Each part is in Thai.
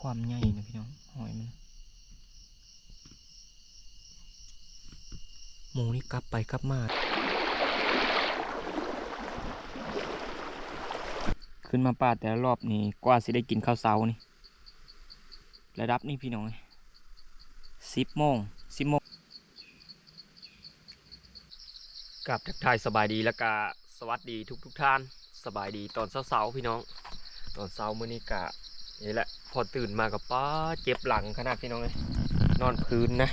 ความใหญ่นะพี่น้องหอยมันหมูนี่กลับไปกลับมา ขึ้นมาป่าแต่ละรอบนี่กว่าสิได้กินข้าวเช้านี่ ระดับนี่พี่น้องสิบโมงสิบโมงกับทักทายสบายดีแล้วก็สวัสดีทุกทุกท่าน สบายดีตอนเช้าๆพี่น้อง ตอนเช้ามื้อนี้กะนี่แหละ พอตื่นมากับป้าเจ็บหลังขนาดพี่น้องเลยนอนพื้นนะ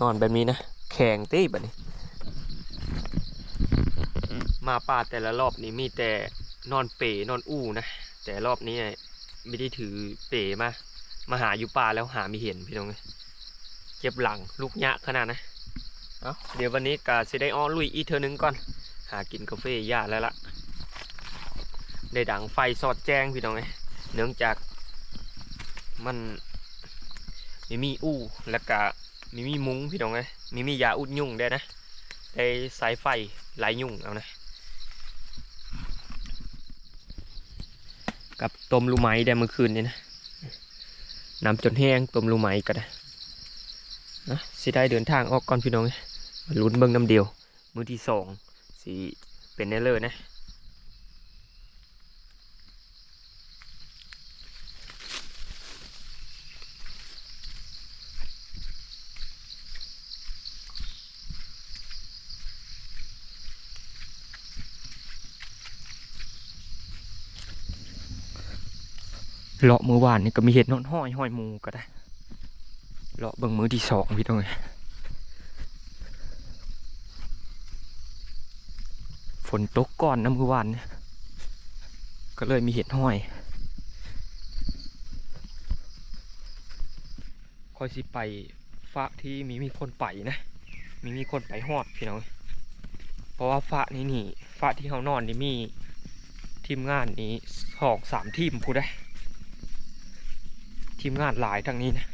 นอนแบบนี้นะ แข็งตีแบบนี้ มาป่าแต่ละรอบนี้มีแต่นอนเป๋นอนอู้นะ แต่รอบนี้ไม่ได้ถือเป๋มา มาหาอยู่ป่าแล้วหาไม่เห็นพี่น้องเลยเจ็บหลังลูกยะขนาดนะเอาเดี๋ยววันนี้กาสิได้อ้อลุยอีเธอหนึงก่อน หากินกาแฟยาแล้วล่ะได้ดังไฟสอดแจ้งพี่น้องเลยเนื่องจาก มันม่มีอู้แล้วก็ม่มีมุ้งพี่น้องเลยไม่มียาอุดยุ่งได้นะได้สายไฟไหลยุ่งเอานะกับต้มลูไหมได้เมื่อคืนนี่นะน้ำจนแห้งต้มลูไหมก็ได้นะสิได้เดินทางออกก่อนพี่น้องมาลุ้นเบิ่งน้ำเดียว มือที่สองสิเป็นแน่เลยนะ เลาะมือวานนี่ก็มีเห็ดนอนห้อยห้อยมูก็ได้เลาะเบิ่งมือที่สองพี่น้องเอ้ยฝนตกก่อนนะมือวานเนี่ยก็เลยมีเห็ดห้อยคอยสิไปฟ้าที่มีมีคนไปนะ มีมีคนไปฮอดพี่น้องเพราะว่าฟ้านี้นี่ฟ้าที่เขานอนนี่มีทีมงานนี้สองสามทีมพูดได้ ทีมงานหลายทางนี้นะ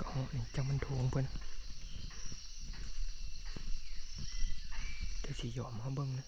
ก็นี่ จังมันทวงเพื่อนจะสีหยวสิยอมเขาเบิ่งนะ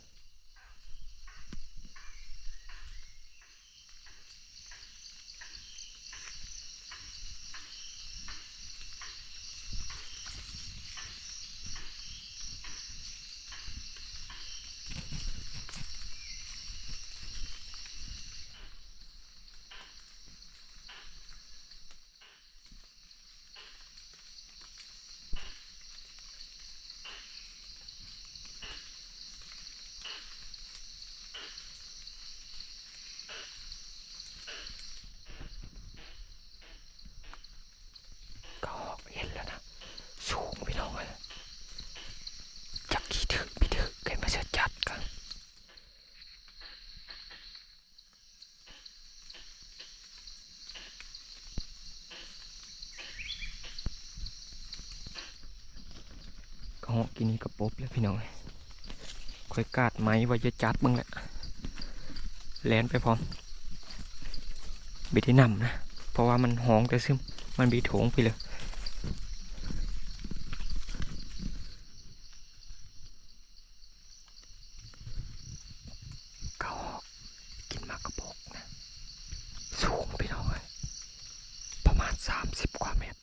ก็เห็นแล้วนะ สูงพี่น้องเลยจักกี่ถึกพี่ถึกเกินมาเสียจัดกันก็เหาะกินนี่กระปบแล้ว พี่น้องค่อยกาดไม้ไว้จะจัดบ้างแหละแลนไปพร้อมบิดที่นำนะ เพราะว่ามันห้องแต่ซึมมันบีโถงไปเลยก็กินมากระบอกนะสูงไปหน่อยประมาณ30กว่าเมตร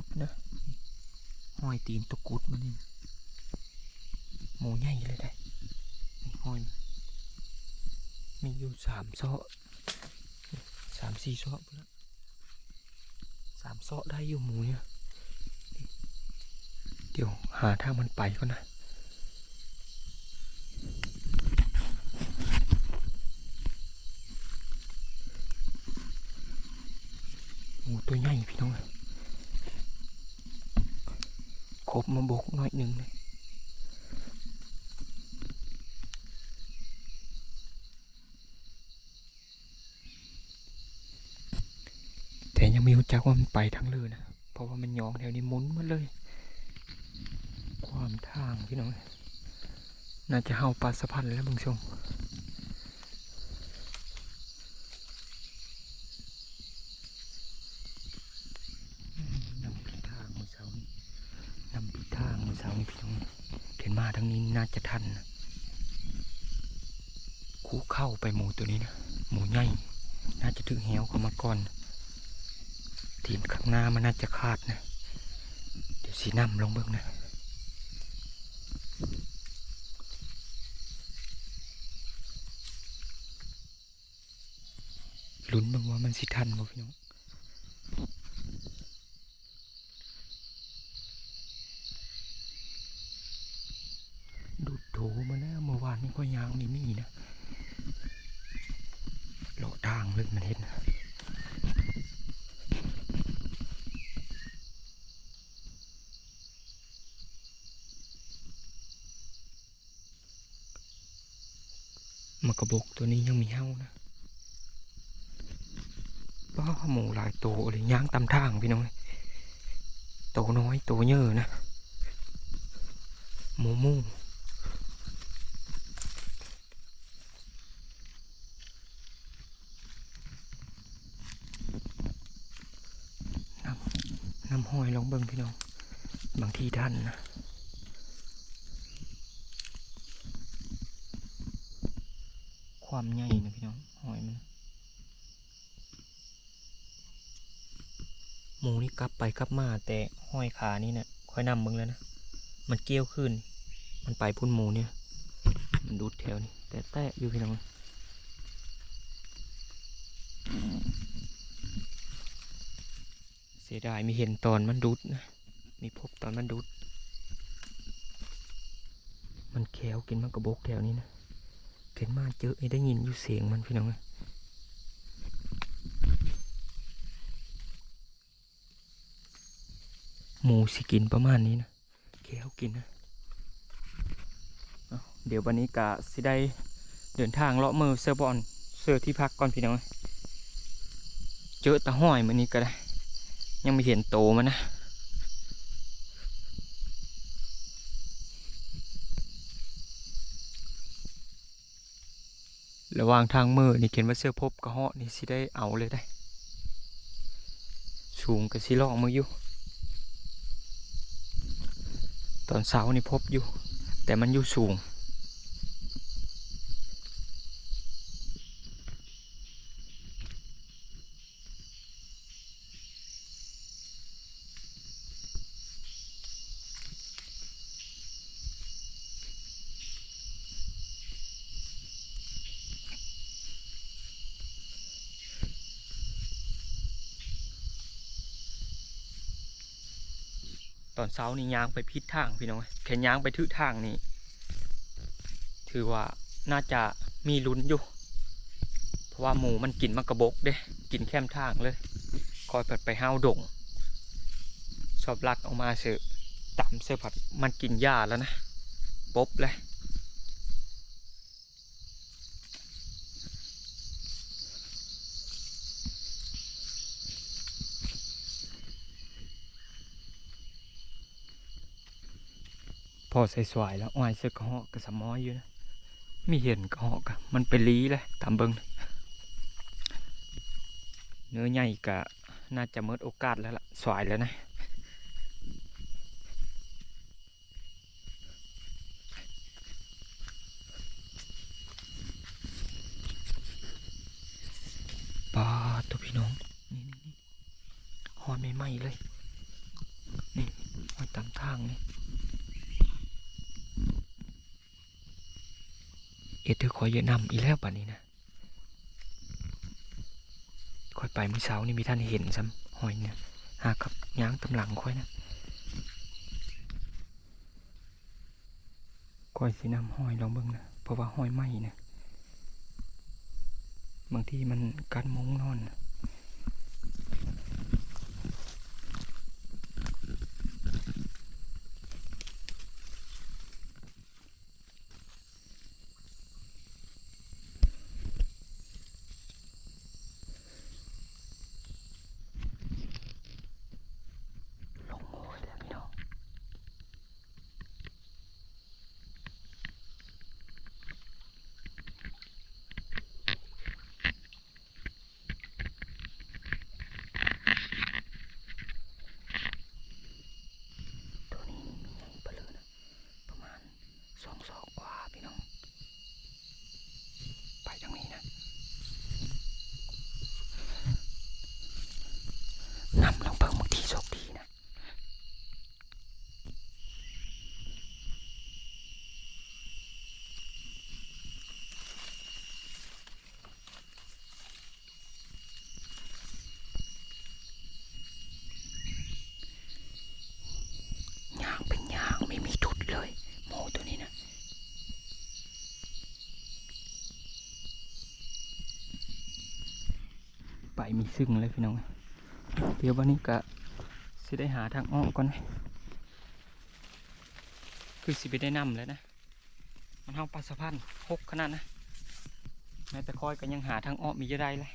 กุดนะห้อยตีนตะกุดมันนี่หมูใหญ่เลยได้นี่ห้อยมันมีอยู่สามเซาะนี่สามสี่ซาะพุ่นละสามซาะได้อยู่หมูเนี่ยเดี๋ยวหาทางมันไปก่อนนะ โอ้ตัวใหญ่พี่น้องครบ มาบกหน่อยหนึ่งเลยแต่ยังไม่รู้จักว่ามันไปทางเลยนะ เพราะว่ามันยองแถวนี้มุนมาเลย ความทางพี่น้อง น่าจะเฮาปลาสะพันแล้วมึงชม นำผิดทางเมื่อเช้านี้นำผิด ทางเมื่อเช้านี้พี่น้องเข็นมาทางนี้น่าจะทันคูเข้าไปหมูตัวนี้นะหมูใหญ่น่าจะถึงเหวเข้ามาก่อนทีมข้างหน้ามันน่าจะขาดนะเดี๋ยวสีน้ำลงเบิ่งนะลุ้นบิ่งว่ามันสิทันบ่พี่น้อง ดูดโถมาแล้วเมื่อวานนี้ก็ยางนี่มีนะโลาะทางเลยมันเห็นนะ มากระบอกตัวนี้ยังมีเห่านะป้าหมูหลายโตเลยย่างตามทางพี่น้องเอ้ยโตน้อยโตเยอะนะหมูมูน้ำห้อยลองเบิ่งพี่น้อง บางทีท่านนะ ความใหญ่นะพี่น้องหอยมันหมูนี่กลับไปกลับมาแต่ห้อยขานี่เนี่ยค่อยนำเบิ่งแล้วนะ มันเกี้ยวขึ้น มันไปพุ่นหมูเนี่ย มันดูดแถวนี่แต่แตะอยู่พี่น้องเสียดายม่เห็นตอนมันดุดนะ มีพบตอนมันดุด มันแขวกินมันกระบอกแถวนี้นะ เกินมาเจอไอ้ได้ยินอยู่เสียงมันพี่น้องเอ้ยหมูสิกินประมาณนี้นะแขวกินนะเดี๋ยววันนี้กะสิได้เดินทางเลาะมือเซอร์บอนเซอร์ที่พักก่อนพี่น้องเจอตะห้อยมันนี้ก็ได้ ยังไม่เห็นโตมันนะ ระหว่างทางมือนี่เขียนว่าเสื้อพบกระเหาะนี่สิได้เอาเลยได้สูงกับสิลองมืออยู่ ตอนเช้านี่พบอยู่ แต่มันอยู่สูง อนเช้านี่ยางไปพิษทางพี่น้องแขนยางไปทึทางนี่ถือว่าน่าจะมีลุ้นอยู่ เพราะว่าหมูมันกินมากระบกเด้กินแคมทางเลย คอยเปิดไปห้าวดง ชอบลักออกมาเสือต่ำเสือผัดมันกินหญ้าแล้วนะ ปบเลย พอใส่สวยแล้วอ้อยเสือกหาะกระสมอยอยู่นะไม่เห็นกระหาะกะมันไปลีเลยตามเบิงเนื้อใหญ่กะน่าจะเมิดโอกาสแล้วล่ะสวยแล้วนะปลาตัวพี่น้องนี่นี่หอยไหม้เลยนี่หอยตามทางนี่ อ็ดเธอคอยเยอะนำอีแล้วป่านนี้นะคอยไปมือเช้านี่มีท่านเห็นซ้ำหอยเนี่ยหากับย้างตำหลังคอยนะคอยสีน้ำหอยลองเบิ่งนะเพราะว่าหอยไหมนะบางทีมันกัดมุ้งนอนนะ ลงโง่เลยพี่น้องตัวนี้นี่มีใหญ่เปลือนะประมาณสองศอกกว่าพี่น้อง ไปทางนี้นะนำลงเพิ่งบางทีโชคดีนะ ยางเป็นยางไม่มีทุดเลยโมตัวนี้นะ ไปมี ซึ่งเลยพี่น้อง เดี๋ยววันนี้ก็สิได้หาทางอ้อมก่อนคือสิไปได้นำเลยนะ มันห้องปลาสะพันหกขนาดนะแม้แต่คอยก็ยังหาทางอ้อมมีจะได้เลย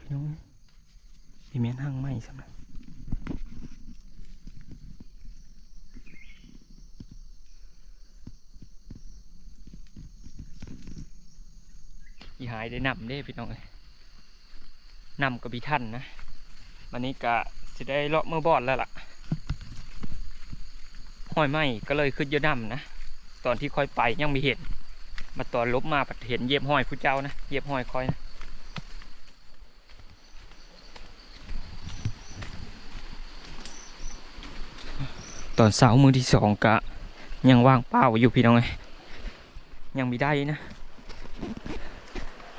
พี่น้องพี่แม่นห่างไหมสำหรับอีหายได้นำเด้พี่น้องเอ้ยนำกับพี่ท่านนะวันนี้กะจะได้เลาะมือบอดแล้วล่ะห้อยไหมก็เลยขึ้นเยอะนำนะตอนที่ค่อยไปยังไม่เห็น มาตอนลบมาปัดเห็นเยียบห้อยผู้เจ้านะเยียบห้อยคอยนะ ตอนเสาร์มือที่สองกะ ยังว่างเปล่าอยู่พี่น้องไงยังม่ได้นะ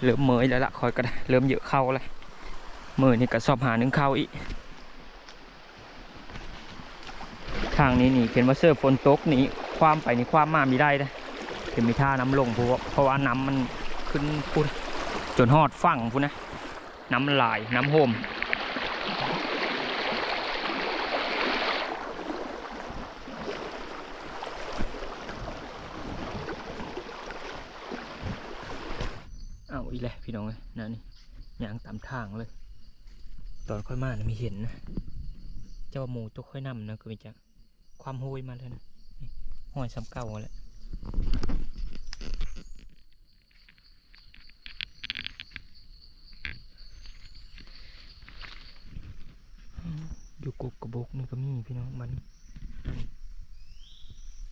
เริ่มเมยแล้วละคอยก็ได้เริ่มเยอะเข้าแล้วมือนี่ก็สอบหาหนึ่งเข้าอีกทางนี้นี่เห็นว่าเสื้อฝนตกนี่ความไปนี่ความมาม่ได้นะเห็นมีท่าน้ำลงเพราะเพราะว่าน้ำมันขึ้นพุ่นจนหอดฝั่งพุ่นนะน้ำไหลายน้ำโฮม เอาอีแหละพี่น้องเลยนั่นนี่ยางตามทางเลย ตอนค่อยมานะมีเห็นนะเจ้าหมูตัวค่อยนำนะคือมีจากความโหยมาแล้วนะห้อยซ้ำเก่าแล้วอยู่กกกระบกนี่ก็มีพี่น้องมัน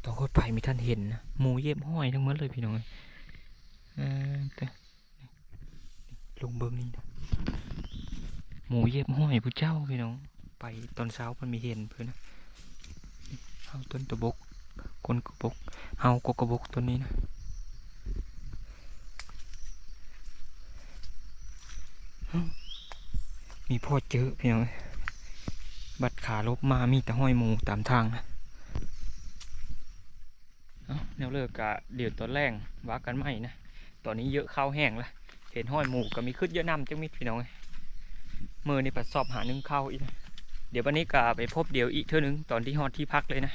ตอนโคตรไปมีท่านเห็นนะหมูเย็บห้อยทั้งหมดเลยพี่น้องอ่าแต่ ลงเบิ้งนี่นะหมูเย็บห้อยผู้เจ้าพี่น้อง ไปตอนเช้ามันมีเห็นเพื่อนนะเฮาต้นตะบกคนกระบกเฮากกระบกต้นนี้นะมีพ่อเจอพี่น้องบัดขาลบมามีแต่ห้อยหมูตามทางนะเอาแนวเลิกกะเดี๋ยวตอนแรงว่ากันไม่นะ ตอนนี้เยอะข้าวแห้งละ เห็นห้อยหมูก็มีขึ้นเยอะน้ำจังมิดพี่น้องเอ้ยมือในปัดสอบหานึ่งข้าอีกเดี๋ยววันนี้ก็ไปพบเดี๋ยวอีกเท่านึงตอนที่ฮอดที่พักเลยนะ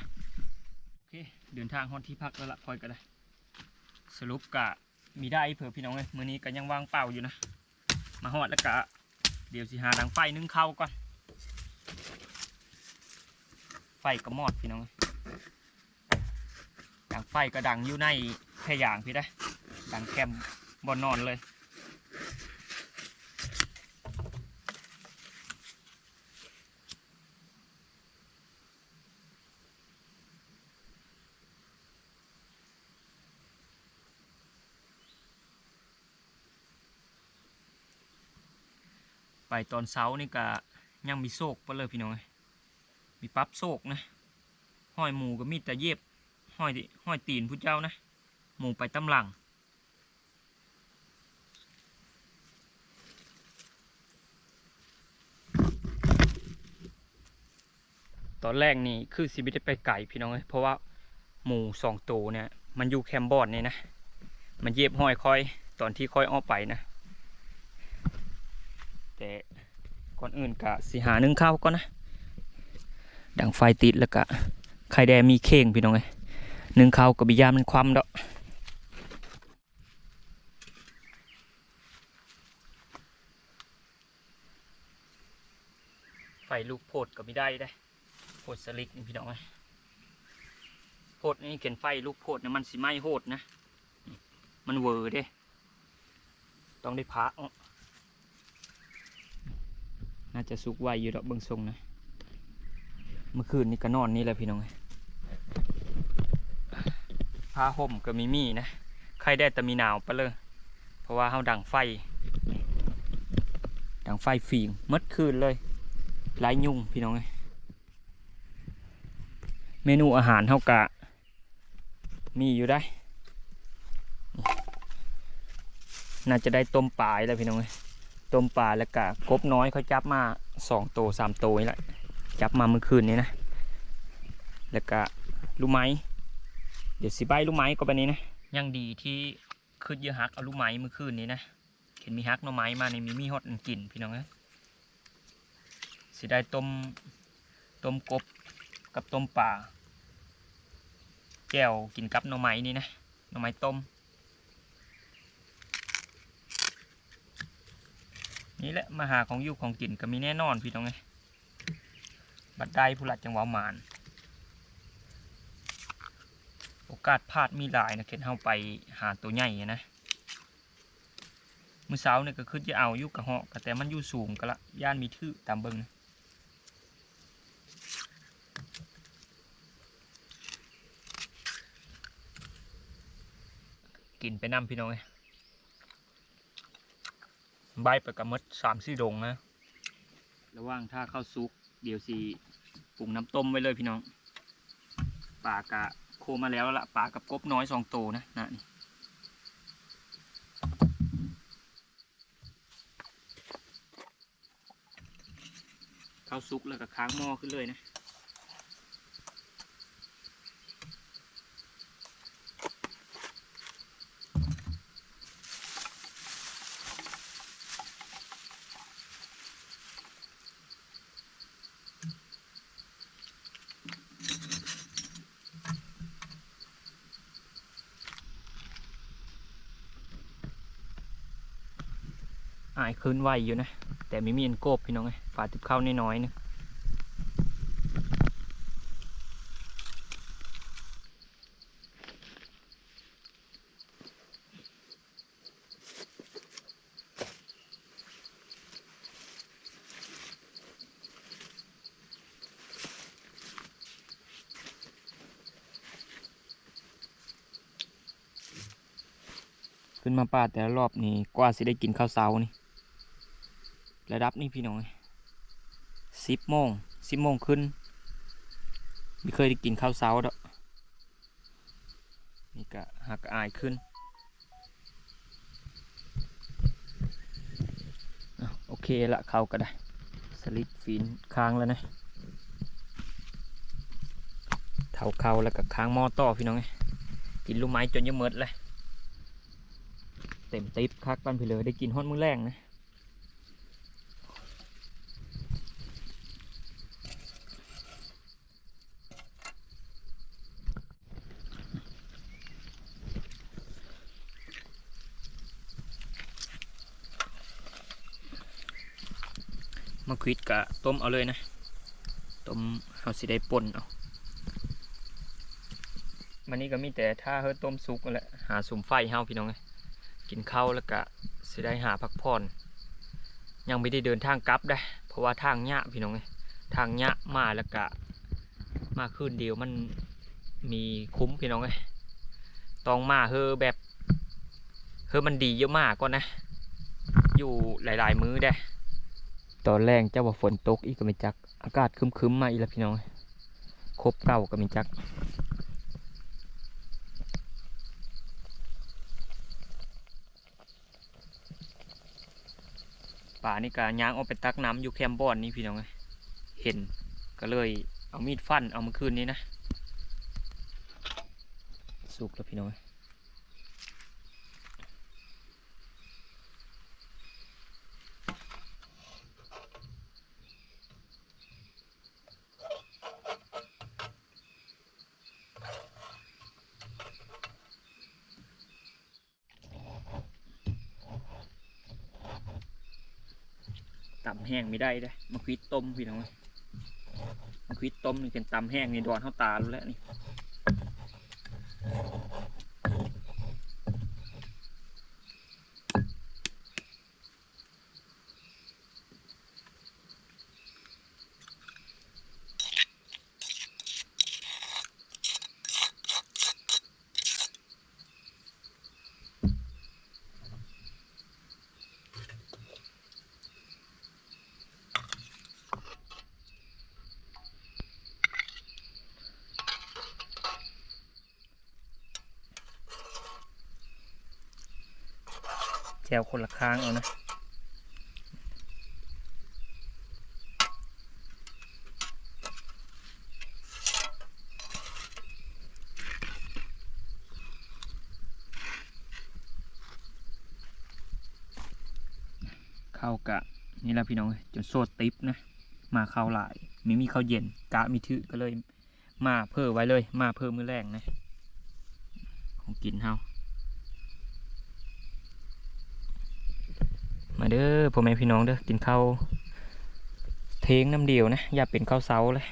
โอเคเดินทางฮอดที่พักแล้วละพลอยก็ได้สรุปกะมีได้เผื่อพี่น้องเลยมือนี้ก็ยังวางเปล่าอยู่นะ มาฮอดแล้วกะเดี๋ยวสิหาดังไฟนึ่งข้าก่อนไฟก็มอดพี่น้องดังไฟก็ดังอยู่ในแค่อย่างพี่ได้ดังแคมบนนอนเลย ไปตอนเช้านี่ก็ยังมีโศกไปเลยพี่น้องมีปั๊บโศกนะห้อยหมูก็มีแต่เย็บห้อยห้อยตีนผู้เจ้านะ หมูไปตำหลังตอนแรกนี่คือสิบิได้ไปไก่พี่น้องเอ้ยเพราะว่าหมูสองตัวเนี่ย มันอยู่แคมบอร์ดนี่นะ มันเย็บห้อยคอย ตอนที่คอยอ้อไปนะ แต่ก่อนอื่นกะสิหานึ่งข้าวก่อนนะ ดังไฟติดแล้วกะไข่แดงมีเข่งพี่น้องไงนึ่งข้าวกับบิยามันความดอกไฟลูกโพดก็ไม่ได้ได้โพดสลิกนี่พี่น้องไงโพดนี่เขียนไฟลูกโพดนะมันสิไหม้โหดนะ มันเวอร์เด้ ต้องได้พัก น่าจะสุกไวอยู่ดอกเบิ่งทรงนะ เมื่อคืนนี้ก็นอนนี่แหละพี่น้องผ้าห่มก็มีมีนะ ใครได้แต่มีหนาวไปเลยเพราะว่าเฮาดังไฟ ดังไฟฟิงมดคืนเลยหลายยุงพี่น้องเอ้ยเมนูอาหารเฮากะ มีอยู่ได้ น่าจะได้ต้มปลาแล้วพี่น้องเอ้ย ต้มปลาแล้วก็กบน้อยเขาจับมาสองตัวสามตัวนี่แหละจับมาเมื่อคืนนี้นะ แล้วก็ลูกไม้ เดี๋ยวสิใบลูกไม้ก็ไปนี้นะ ยังดีที่คืดเยอะฮักเอาลูกไม้เมื่อคืนนี้นะเห็นมีฮักหน่อไม้มาในมีมีฮอดกินพี่น้องเอ้ยสิได้ต้มต้มกบกับต้มปลาแก้วกินกับหน่อไม้นี่นะหน่อไม้ต้ม นี่แหละมาหาของอยู่ของกินก็มีแน่นอนพี่น้องไงบัดได้ผู้หลัดจังหวะหมานโอกาสพลาดมีหลายนะเข็นเฮาไปหาตัวใหญ่นะมือเช้าเนี่ยก็คือจะเอาอยู่กับเหาะก็แต่มันอยู่สูงก็ละย่านมีทื่อตามเบิงนะกินไปน้ำพี่น้องไง ใบไปกับมดสามสี่ดงนะ ระว่างถ้าเข้าซุก เดี๋ยวสีปรุงน้ำต้มไว้เลยพี่น้องปลากะโคมาแล้วละปลากับกบน้อยสองโตนะนะนี่เข้าซุกแล้วก็ค้างหม้อขึ้นเลยนะ อายคืนไหวอยู่นะ แต่ไม่มีอันโกบพี่น้องไงฝาติบเข้าน้อยๆนะขึ้นมาป่าแต่ละรอบนี่กว่าสิได้กินข้าวเช้านี่ ระดับนี่พี่น้องสิบโมงสิบโมงขึ้นไม่เคยได้กินข้าวเช้าดอกนี่ก็หักอายขึ้นอโอเคละเขาก็ได้ สลิดฟีนค้างแล้วนะเท่าเขาแล้วก็ค้างหม้อต่อพี่น้องไงกินลูกไม้จนยอะเมิดเลย เต็มติ๊บคักปันพี่เลยได้กินฮอดมื้อแรงนะ วิดกะต้มเอาเลยนะต้มเอาสิได้ป่นเอามันนี้ก็มีแต่ถ้าเฮาต้มสุกแหละหาสุมไฟเฮาพี่น้องไงกินข้าวแล้วก็สิได้หาพักผ่อนยังไม่ได้เดินทางกลับได้ เพราะว่าทางยะพี่น้องไงทางยะมาแล้วก็มาคืนเดียวมันมีคุ้มพี่น้องไงต้องมาเฮอแบบเฮอมันดีเยอะมากก่อนนะ อยู่หลาย ๆ มื้อได้ ตอนแรกเจ้าว่าฝนตกอีกก็ไม่จัก อากาศคึมๆมาอีกแล้วพี่น้องครบเก่าก็ไม่จักป่านี่ก็ย่างออกไปตักน้ำอยู่แคมบอนนี่พี่น้องเอ้ยเห็นก็เลยเอามีดฟันเอามาคืนนี้นะ สุกแล้วพี่น้อง ตำแห้งไม่ได้เด้อมาควิดต้มพี่น้องเอ้ยมาควิดต้มนี่เป็นตำแห้งในดอนเข้าตาแล้วแหละนี่ แจวคนละค้างเอานะเข้ากะนี่แหละพี่น้องจนโซดติปนะ มาเข้าหลายไม่มีข้าวเย็นกะมีถือก็เลย มาเพิ่มไว้เลย มาเพิ่มมือแรงนะ ของกินเฮา มา เด้อพ่อแม่พี่น้องเด้อกินข้าวเทงน้ำเดียวนะ อย่าเป็นข้าวเสาเลย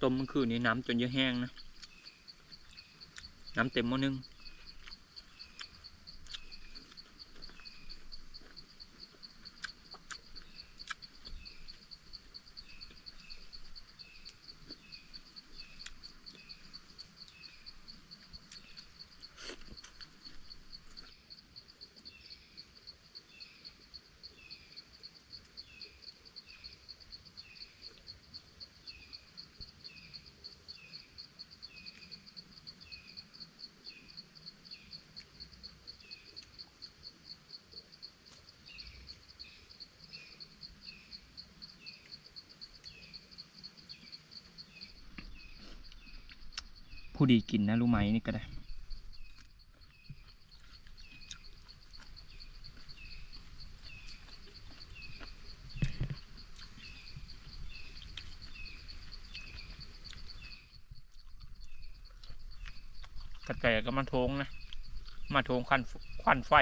ต้มเมื่อคืนนี้น้ำจนเยอะแห้งนะ น้ำเต็มหม้อนึ่ง ดีกินนะรู้ไหมนี่ก็ได้ กระแตก็มาโทงนะ มาโทงควันควันไฟ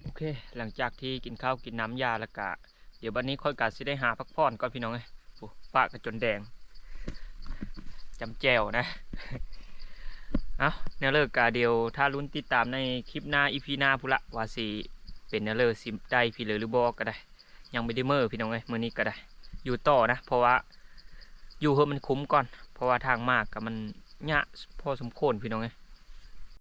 โอเค หลังจากที่กินข้าวกินน้ำยาแล้วกะ เดี๋ยววันนี้ค่อยกะสิได้หาพักผ่อนก่อนพี่น้องเอ้ยปากกระจนแดงจำแจวนะเอาแนวเลิกกะเดียวถ้าลุ้นติดตามในคลิปหน้าอีพีหน้าพุละวาสิเป็นแนวเลิกสิได้พี่เลือหรือบอกก็ได้ ยังไม่ได้เมื่อพี่น้องเอ้ยมื่อนี้ก็ได้ อยู่ต่อนะ เพราะว่าอยู่เพื่อมันคุ้มก่อน เพราะว่าทางมากกับมันยะพอสมควรพี่น้องเอ้ย